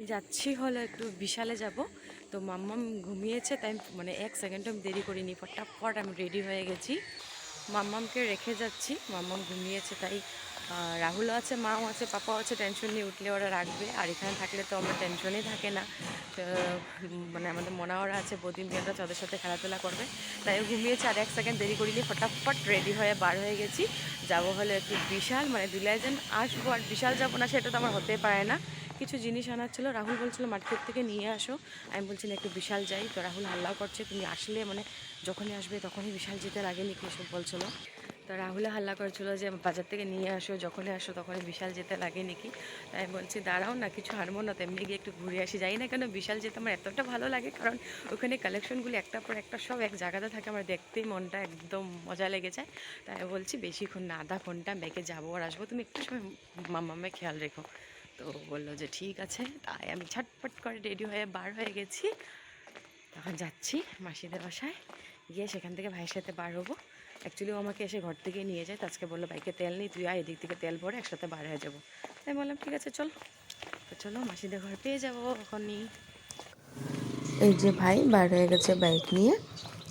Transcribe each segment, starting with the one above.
আমি যাচ্ছি হলো একটু বিশালে যাব। তো মাম্মাম ঘুমিয়েছে, তাই মানে এক সেকেন্ড আমি দেরি করিনি। ফটাফট আমি রেডি হয়ে গেছি। মাম্মামকে রেখে যাচ্ছি। মাম্মাম ঘুমিয়েছে, তাই রাহুলও আছে, মাও আছে, পাপাও আছে টেনশন নিয়ে উঠলে ওরা রাখবে। আর এখানে থাকলে তো আমার টেনশনই থাকে না। মানে আমাদের মনাওরা আছে বদিন বিয়ানরা তাদের সাথে খেলাধুলা করবে। তাই ঘুমিয়েছে আর এক সেকেন্ড দেরি করিনি, ফটাফট রেডি হয়ে বার হয়ে গেছি। যাব হলে একটু বিশাল মানে দুলাইজেন আসব আর বিশাল যাব না, সেটা তো আমার হতে পারে না। কিছু জিনিস আনার ছিল। রাহুল বলছিল মার্কেট থেকে নিয়ে আসো। আমি বলছি, না, একটু বিশাল যাই। তো রাহুল হাল্লা করছে, তুমি আসলে মানে যখনই আসবে তখনই বিশাল যেতে লাগেনি কি এসব বলছিল তো রাহুলে হাল্লা করেছিল যে, বাজার থেকে নিয়ে আসো, যখনই আসো তখনই বিশাল যেতে লাগে নাকি? তাই বলছি, দাঁড়াও না, কিছু হারবো না। তেমনি গিয়ে একটু ঘুরে আসি। যাই না কেন বিশাল যেতে আমার এতটা ভালো লাগে, কারণ ওখানে কালেকশনগুলি একটার পর একটা সব এক জায়গাতে থাকে। আমার দেখতেই মনটা একদম মজা লেগে যায়। তাই বলছি, বেশিক্ষণ না, আধা ঘণ্টা মেকে যাব আর আসব। তুমি একটু সময় মাম্মামে খেয়াল রেখো। তো বলল যে ঠিক আছে, তাই আমি ঝটপট করে রেডি হয়ে বার হয়ে গেছি। তখন যাচ্ছি মাসিদের বাসায়, গিয়ে সেখান থেকে ভাইয়ের সাথে বার হব। অ্যাকচুয়ালি ও আমাকে এসে ঘর থেকে নিয়ে যায় আজকে বলল বাইকে তেল নেই তুই আয়, এদিক থেকে তেল ভরে একসাথে বার হয়ে যাব। তাই বললাম, ঠিক আছে, চল। তো চলো, মাসিদের ঘর পেয়ে যাব এখনই। এই যে ভাই, বার হয়ে গেছে বাইক নিয়ে।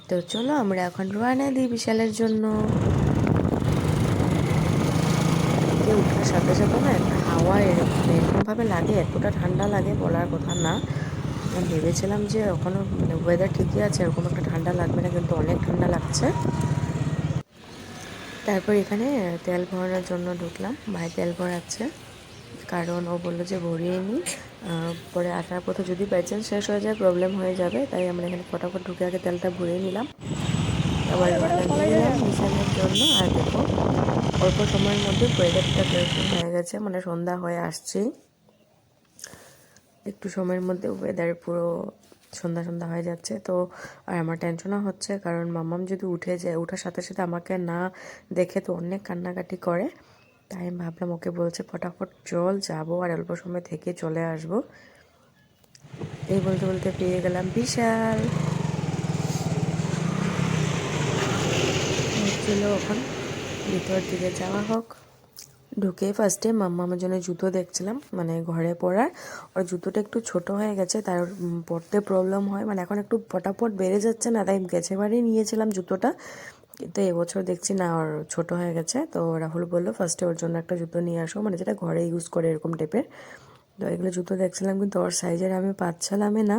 তো চলো, আমরা এখন রওনা দিই বিশালের জন্য। ওঠার সাথে সাথে না হাওয়া এরকম এরকমভাবে লাগে এতটা ঠান্ডা লাগে বলার কথা না। ভেবেছিলাম যে ওখানে মানে ওয়েদার ঠিকই আছে এরকম একটা ঠান্ডা লাগবে না কিন্তু অনেক ঠান্ডা লাগছে। তারপর এখানে তেল ভরানোর জন্য ঢুকলাম ভাই তেল ভরাচ্ছে। কারণ ও বলল যে ভরিয়ে আহ, পরে আসার পথে যদি বাই চান্স শেষ হয়ে যায় প্রবলেম হয়ে যাবে। তাই আমরা এখানে ফটাফট ঢুকে আগে তেলটা ভরিয়ে নিলাম। আবার এখানে নিয়ে নিলাম বিছানার জন্য। আর দেখো, অল্প সময়ের মধ্যে ওয়েদারটা কীরকম হয়ে গেছে মানে সন্ধ্যা হয়ে আসছে। একটু সময়ের মধ্যে ওয়েদার পুরো সন্ধ্যা সন্ধ্যা হয়ে যাচ্ছে। তো, আর আমার টেনশনও হচ্ছে, কারণ মামাম যদি উঠে যায়, ওঠার সাথে সাথে আমাকে না দেখে তো অনেক কান্নাকাটি করে। তাই আমি ভাবলাম, ওকে বলছে, ফটাফট চল, যাব আর অল্প সময় থেকে চলে আসব। এই বলতে বলতে পেয়ে গেলাম বিশাল। ছিল এখন ভিতর দিকে যাওয়া হোক। ঢুকে ফার্স্টে মাম্মা আমার জন্য জুতো দেখছিলাম মানে ঘরে পরার। ওর জুতোটা একটু ছোট হয়ে গেছে, তার পরতে প্রবলেম হয়। মানে এখন একটু পটাপট বেড়ে যাচ্ছে না, তাই গেছে বারেই নিয়েছিলাম জুতোটা। কিন্তু এবছর দেখছি না, ওর ছোট হয়ে গেছে। তো রাহুল বলল ফার্স্টে ওর জন্য একটা জুতো নিয়ে আসো মানে যেটা ঘরে ইউজ করে এরকম টাইপের তো এগুলো জুতো দেখছিলাম, কিন্তু ওর সাইজের আমি পাচ্ছিলামই না।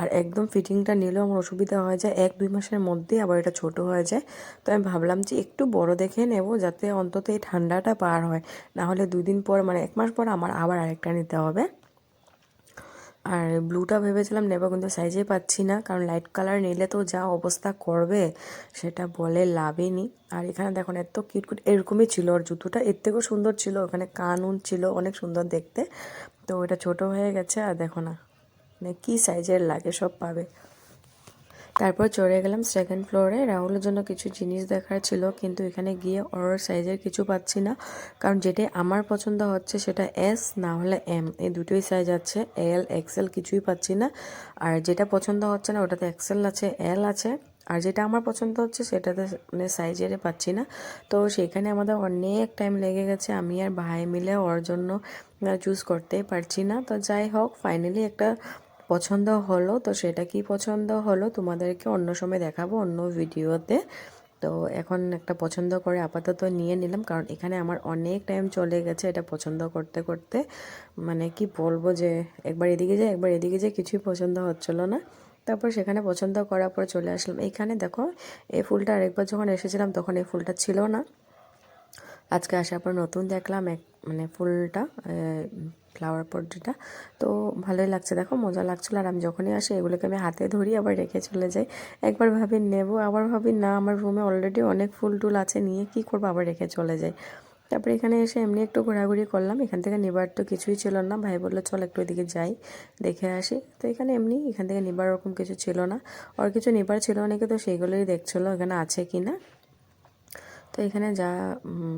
আর একদম ফিটিংটা নিলেও আমার অসুবিধা হয়ে যায়। এক, দুই মাসের মধ্যেই আবার এটা ছোট হয়ে যায়। তো আমি ভাবলাম যে একটু বড় দেখে নেব যাতে অন্তত এই ঠান্ডাটা পার হয়। না হলে দুই দিন পর মানে এক মাস পর আমার আবার আরেকটা নিতে হবে। আর ব্লুটা ভেবেছিলাম নেব, কিন্তু সাইজে পাচ্ছি না, কারণ লাইট কালার নিলে তো যা অবস্থা করবে, সেটা বলে লাভই নি আর এখানে দেখুন, এত কিট কিউট এরকমই ছিল ওর জুতোটা, এর থেকেও সুন্দর ছিল, ওখানে কানুন ছিল, অনেক সুন্দর দেখতে। তো ওটা ছোট হয়ে গেছে, আর দেখো না মানে কী সাইজের লাগে, সব পাবে। তারপর চড়ে গেলাম সেকেন্ড ফ্লোরে রাহুলের জন্য কিছু জিনিস দেখার ছিল, কিন্তু এখানে গিয়ে ওর সাইজের কিছু পাচ্ছি না। কারণ যেটাই আমার পছন্দ হচ্ছে সেটা এস না হলে এম এই দুটোই সাইজ আছে এল এক্সেল কিছুই পাচ্ছি না। আর যেটা পছন্দ হচ্ছে না, ওটাতে এক্সেল আছে এল আছে। আর যেটা আমার পছন্দ হচ্ছে সেটাতে মানে সাইজের পাচ্ছি না। তো সেখানে আমাদের অনেক টাইম লেগে গেছে, আমি আর ভাই মিলে ওর জন্য চুজ করতেই পারছি না। তো যাই হোক ফাইনালি একটা পছন্দ হলো, তো সেটা কি পছন্দ হলো তোমাদেরকে অন্য সময় দেখাবো অন্য ভিডিওতে। তো এখন একটা পছন্দ করে আপাতত নিয়ে নিলাম, কারণ এখানে আমার অনেক টাইম চলে গেছে এটা পছন্দ করতে করতে। মানে কি বলব যে, একবার এদিকে যাই একবার এদিকে যাই কিছুই পছন্দ হচ্ছিল না। তারপর সেখানে পছন্দ করার পর চলে আসলাম। এখানে দেখো, এই ফুলটা আরেকবার যখন এসেছিলাম তখন এই ফুলটা ছিল না। আজকে আসার পর নতুন দেখলাম এক মানে ফুলটা ফ্লাওয়ার পট যেটা তো ভালোই লাগছে। দেখো, মজা লাগছিল। আর আমি যখনই আসি, এগুলোকে আমি হাতে ধরি, আবার রেখে চলে যাই। একবার ভাবি নেব, আবার ভাবি না। আমার রুমে অলরেডি অনেক ফুল টুল আছে, নিয়ে কি করব? আবার রেখে চলে যাই। তারপরে এখানে এসে এমনি একটু ঘোরাঘুরি করলাম। এখান থেকে নেবার তো কিছুই ছিল না। ভাই বলল, চল একটু ওইদিকে যাই, দেখে আসি। তো এখানে এমনি, এখান থেকে নেবার ওরকম কিছু ছিল না। আর কিছু নেবার ছিল অনেকে তো সেইগুলোই দেখছিলো, এখানে আছে কি না? তো এখানে যা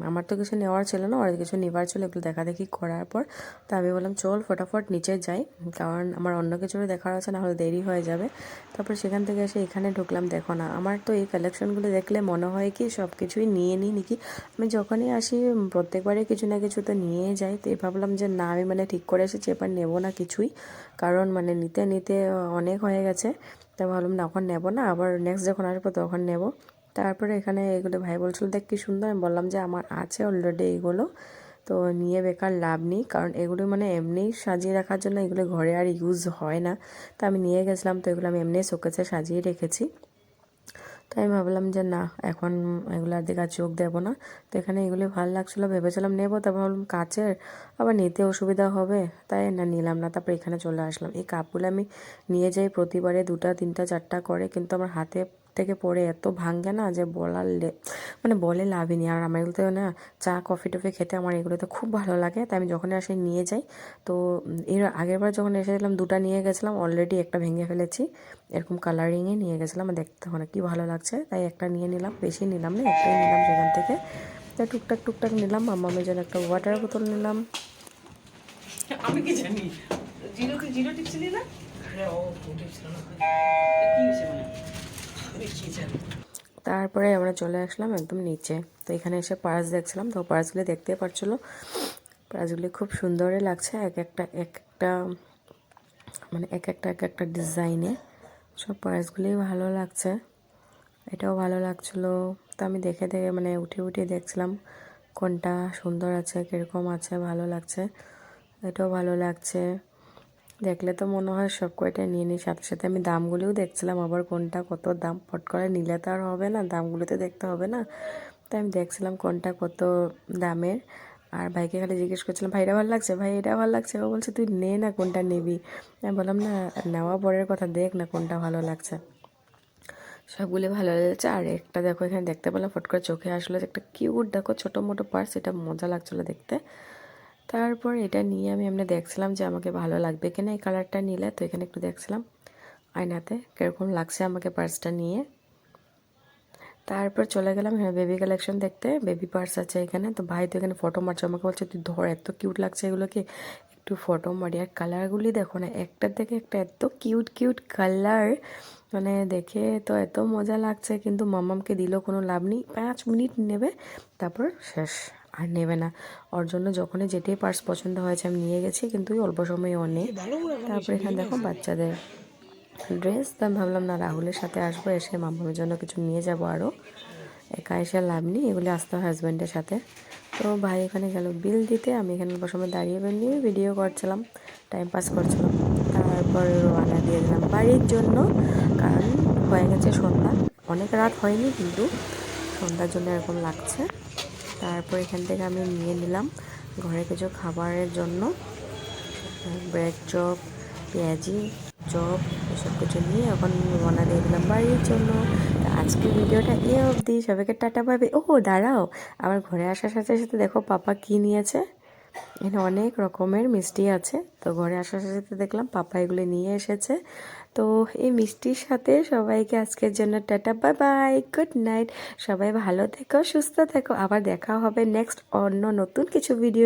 আমার তো কিছু নেওয়ার ছিল না, ওর কিছু নেওয়ার ছিল এগুলো দেখা দেখি করার পর। তো আমি বললাম, চল ফটাফট নিচে যাই, কারণ আমার অন্য কিছু দেখার আছে না হলে দেরি হয়ে যাবে। তারপর সেখান থেকে এসে এখানে ঢুকলাম, দেখো না, আমার তো এই কালেকশনগুলো দেখলে মনে হয় কি, সব কিছুই নিয়ে নিই নাকি? আমি যখনই আসি প্রত্যেকবারে কিছু না কিছু তো নিয়ে যাই, তো ভাবলাম যে না, আমি মানে ঠিক করে এসেছি, এবার নেব না কিছুই, কারণ মানে নিতে নিতে অনেক হয়ে গেছে। তা ভাবলাম না, এখন নেব না, আবার নেক্সট যখন আসব তখন নেব। তারপরে এখানে এগুলো ভাই বলছিল, দেখ কি সুন্দর। আমি বললাম যে, আমার আছে অলরেডি এগুলো। তো নিয়ে বেকার লাভ নেই, কারণ এগুলো মানে এমনিই সাজিয়ে রাখার জন্য এগুলো ঘরে আর ইউজ হয় না। তো আমি নিয়ে গেছিলাম, তো এগুলো আমি এমনি শোকেসে সাজিয়ে রেখেছি। তো আমি ভাবলাম যে, না, এখন এগুলোর দিকে আর চোখ দেবো না। তো এখানে এগুলি ভালো লাগছিল, ভেবেছিলাম নেব, তারপর ভাবলাম কাচের, আবার নিতে অসুবিধা হবে। তাই না, নিলাম না, তারপর এখানে চলে আসলাম। এই কাপগুলো আমি নিয়ে যাই প্রতিবারে দুটা, তিনটা, চারটা করে, কিন্তু আমার হাতে থেকে পড়ে এত ভাঙ্গে না যে বলার মানে বলে লাভই নেই। আর আমার এগুলোতে না চা, কফি টফি খেতে আমার এগুলোতে খুব ভালো লাগে। তাই আমি যখন আসি নিয়ে যাই। তো এর আগের বার যখন এসেছিলাম দুটা নিয়ে গেছিলাম অলরেডি একটা ভেঙে ফেলেছি। এরকম কালারিংয়ে নিয়ে গেছিলাম, দেখতে অনেক কি ভালো লাগছে। তাই একটা নিয়ে নিলাম, বেশি নিলাম না, একটাই নিলাম সেখান থেকে। তাই টুকটাক টুকটাক নিলাম মামামের জন্য একটা ওয়াটার বোতল নিলাম। আমি কি জানি? জিরো জিরো টিপছিলি না আরে ও টিপছিল না। কি হয়েছে মানে? তারপরে আমরা চলে আসলাম একদম নিচে। তো এখানে এসে পার্স দেখছিলাম। তো পার্সগুলি দেখতে পারছিলো পার্সগুলি খুব সুন্দরই লাগছে এক একটা এক একটা মানে এক একটা এক একটা ডিজাইনে। সব পার্সগুলি ভালো লাগছে। এটাও ভালো লাগছিল। তো আমি দেখে দেখে মানে উঠে উঠে দেখছিলাম কোনটা সুন্দর আছে, কীরকম আছে, ভালো লাগছে। এটাও ভালো লাগছে। দেখলে তো মনে হয় সব কয়টা নিয়ে নিই। সাথে সাথে আমি দামগুলিও দেখছিলাম, আবার কোনটা কত দাম পট করে নিলে তো আর হবে না দামগুলো তো দেখতে হবে না। তাই আমি দেখছিলাম কোনটা কত দামের। আর ভাইকে খালি জিজ্ঞেস করছিলাম ভাই এটা ভালো লাগছে? ভাই, এটা ভালো লাগছে। ও বলছে, তুই নে না কোনটা নিবি? আমি বললাম, না, নেওয়া পরের কথা, দেখ না কোনটা ভালো লাগছে। সবগুলো ভালো লেগেছে। আর একটা দেখো, এখানে দেখতে পেলাম, ফট করে চোখে আসলো যে একটা কিউট দেখো, ছোটো মোটো পার্স, এটা মজা লাগছিল দেখতে। তারপর এটা নিয়ে আমি এমনি দেখছিলাম যে আমাকে ভালো লাগবে কিনা এই কালারটা নিলে, তো এখানে একটু দেখছিলাম আয়নাতে কীরকম লাগছে আমাকে পার্সটা নিয়ে। তারপর চলে গেলাম হ্যাঁ বেবি কালেকশন দেখতে। বেবি পার্স আছে এখানে। তো ভাই তো এখানে ফটো মারছে। আমাকে বলছে, তুই ধর, এত কিউট লাগছে এগুলোকে একটু ফটো মারি। আর কালারগুলি দেখো না একটার দেখে একটা এত কিউট কিউট কালার মানে দেখে তো এত মজা লাগছে, কিন্তু মামামকে দিলেও কোনো লাভ নেই। পাঁচ মিনিট নেবে, তারপর শেষ। আর নেবে না। ওর জন্য যখনই যেটাই পার্স পছন্দ হয়েছে আমি নিয়ে গেছি, কিন্তু অল্প সময় অনেক তারপরে এখানে দেখো বাচ্চাদের ড্রেস তো আমি ভাবলাম, না, রাহুলের সাথে আসব, এসে মামামের জন্য কিছু নিয়ে যাব আরও একা এসে লাভ নেই, এগুলি আসতে হাজব্যান্ডের সাথে। তো ভাই এখানে গেল বিল দিতে, আমি এখানে অল্প সময় দাঁড়িয়ে নিয়ে ভিডিও করছিলাম টাইম পাস করছিলাম। তারপরে রওনা দিয়ে দিলাম বাড়ির জন্য, কারণ হয়ে গেছে সন্ধ্যা। অনেক রাত হয়নি, কিন্তু সন্ধ্যার জন্য এরকম লাগছে। তারপর এখান থেকে আমি নিয়ে নিলাম ঘরে কিছু খাবারের জন্য। ব্রেড চপ, পেঁয়াজি চপ, এসব কিছু নিয়ে এখন রওনা দিয়ে দিলাম বাড়ির জন্য। তো আজকের ভিডিওটা এ অবধি। সবাইকে টাটা পাবে ও দাঁড়াও। আবার ঘরে আসার সাথে সাথে দেখো পাপা কি নিয়েছে। এখানে অনেক রকমের মিষ্টি আছে। তো ঘরে আসার সাথে সাথে দেখলাম পাপা এগুলো নিয়ে এসেছে। তো এই মিষ্টির সাথে সবাইকে আজকের জন্য tata bye bye good night. সবাই ভালো থেকো, সুস্থ থেকো। আবার দেখা হবে নেক্সট অন্য নতুন কিছু ভিডিও